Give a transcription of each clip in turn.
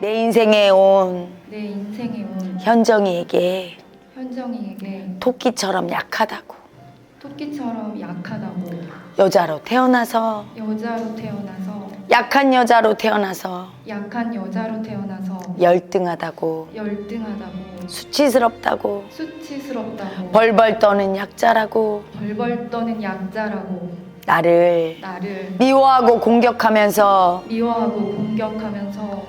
내 인생에 온 내 인생에 온 현정이에게 현정이에게 토끼처럼 약하다고. 토끼처럼 약하다고. 여자로 태어나서 여자로 태어나서 약한 여자로 태어나서 약한 여자로 태어나서 열등하다고. 열등하다고. 수치스럽다고. 수치스럽다고. 벌벌 떠는 약자라고. 벌벌 떠는 약자라고 나를 나를 미워하고 공격하면서 미워하고 공격하면서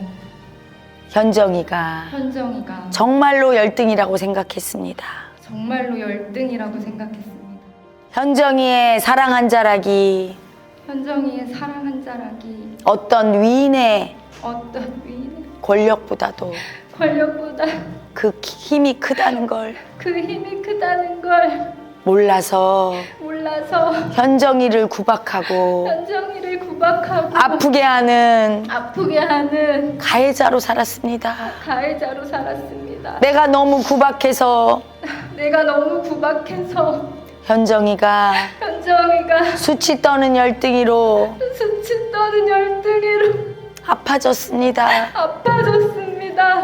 현정이가 현정이가 정말로 열등이라고 생각했습니다. 정말로 열등이라고 생각했습니다. 현정이의 사랑 한 자락이 현정이의 사랑 한 자락이 어떤 위인의 어떤 위인의 권력보다도 권력보다 그 힘이 크다는 걸 그 힘이 크다는 걸 몰라서 몰라서 현정이를 구박하고 현정이를 구박하고 아프게 하는 아프게 하는 가해자로 살았습니다. 가해자로 살았습니다. 내가 너무 구박해서 내가 너무 구박해서 현정이가 현정이가 수치 떠는 열등이로 수치 떠는 열등이로 아파졌습니다. 아파졌습니다.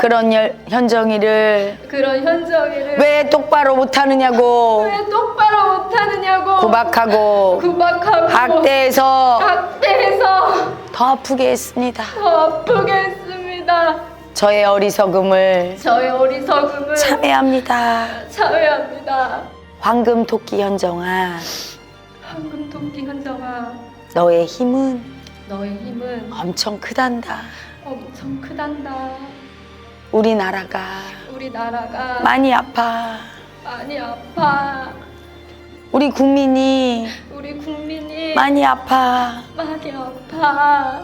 그런 열, 현정이를 그런 현정이를 왜 똑바로 못하느냐고 왜 똑바로 못하느냐고 구박하고 구박하고 학대해서 학대해서 더 아프게 했습니다. 더 아프게 했습니다. 저의 어리석음을 저의 어리석음을 참회합니다. 참회합니다. 황금 토끼 현정아, 황금 토끼 현정아, 너의 힘은 너의 힘은 엄청 크단다. 엄청 크단다. 우리나라가 우리나라가 많이 아파. 많이 아파. 우리 국민이 우리 국민이 많이 아파. 많이 아파.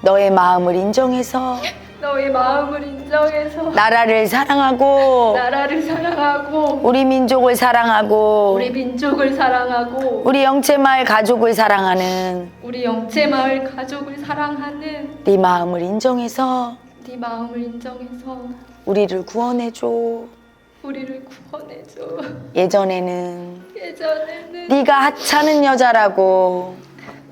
너의 마음을 인정해서 너의 마음을 인정해서 나라를 사랑하고 나라를 사랑하고 우리 민족을 사랑하고 우리 민족을 사랑하고 우리 영채마을 가족을 사랑하는 우리 영채 마을 가족을 사랑하는 네 마음을 인정해서 네 마음을 인정해서 우리를 구원해줘. 우리를 구원해줘. 예전에는 예전에는 네가 하찮은 여자라고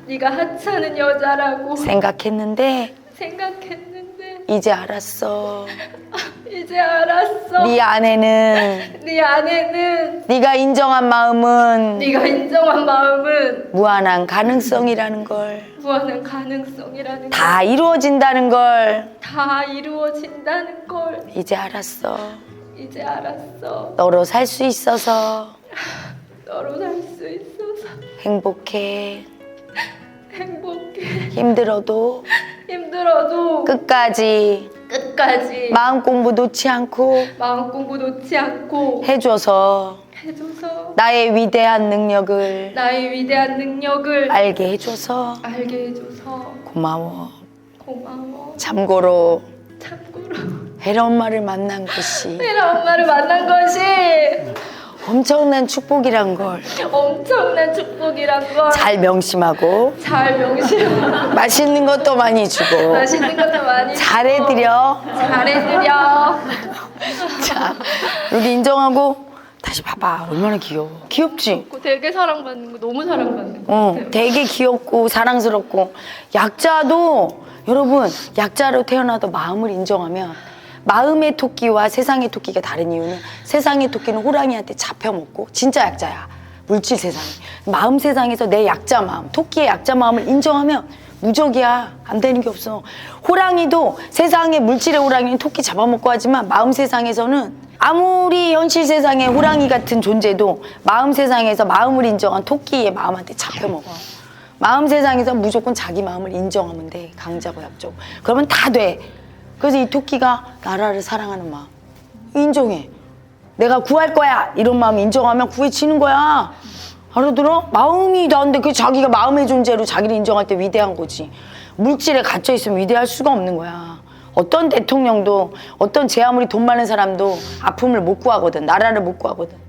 네가 하찮은 여자라고 생각했는데 생각했는데 이제 알았어. 이제 알았어. 네 안에는 네 안에는 네가 인정한 마음은 네가 인정한 마음은 무한한 가능성이라는 걸, 무한한 가능성이라는 다 이루어진다는 걸다 이루어진다는 걸 이제 알았어. 이제 알았어. 너로 살 수 있어서 너로 살 수 있어서 행복해. 행복해. 힘들어도 힘들어도 끝까지 끝까지 마음 공부 놓지 않고 마음 공부 놓지 않고 해줘서 해줘서 나의 위대한 능력을 나의 위대한 능력을 알게 해줘서 알게 해줘서 고마워. 고마워. 참고로 참고로 혜라 엄마를 만난 것이 헤라 엄마를 만난 것이 엄청난 축복이란 걸 잘 엄청난 축복이란 걸 명심하고 잘 명심하고 맛있는 것도 많이 주고 맛있는 것도 많이 잘해드려. 주고 잘해드려. 자, 여기 인정하고 다시 봐봐. 얼마나 귀여워. 귀엽지? 되게 사랑받는 거 너무 사랑받는 거 어. 되게 귀엽고 사랑스럽고 약자도 여러분 약자로 태어나도 마음을 인정하면 마음의 토끼와 세상의 토끼가 다른 이유는 세상의 토끼는 호랑이한테 잡혀먹고 진짜 약자야 물질 세상에 마음 세상에서 내 약자 마음 토끼의 약자 마음을 인정하면 무적이야 안 되는 게 없어 호랑이도 세상의 물질의 호랑이는 토끼 잡아먹고 하지만 마음 세상에서는 아무리 현실 세상에 호랑이 같은 존재도 마음 세상에서 마음을 인정한 토끼의 마음한테 잡혀먹어 마음 세상에서 무조건 자기 마음을 인정하면 돼. 강자고 약자고. 그러면 다 돼. 그래서 이 토끼가 나라를 사랑하는 마음. 인정해. 내가 구할 거야. 이런 마음 인정하면 구해지는 거야. 알아들어? 마음이 나는데 그 자기가 마음의 존재로 자기를 인정할 때 위대한 거지. 물질에 갇혀 있으면 위대할 수가 없는 거야. 어떤 대통령도 어떤 제 아무리 돈 많은 사람도 아픔을 못 구하거든. 나라를 못 구하거든.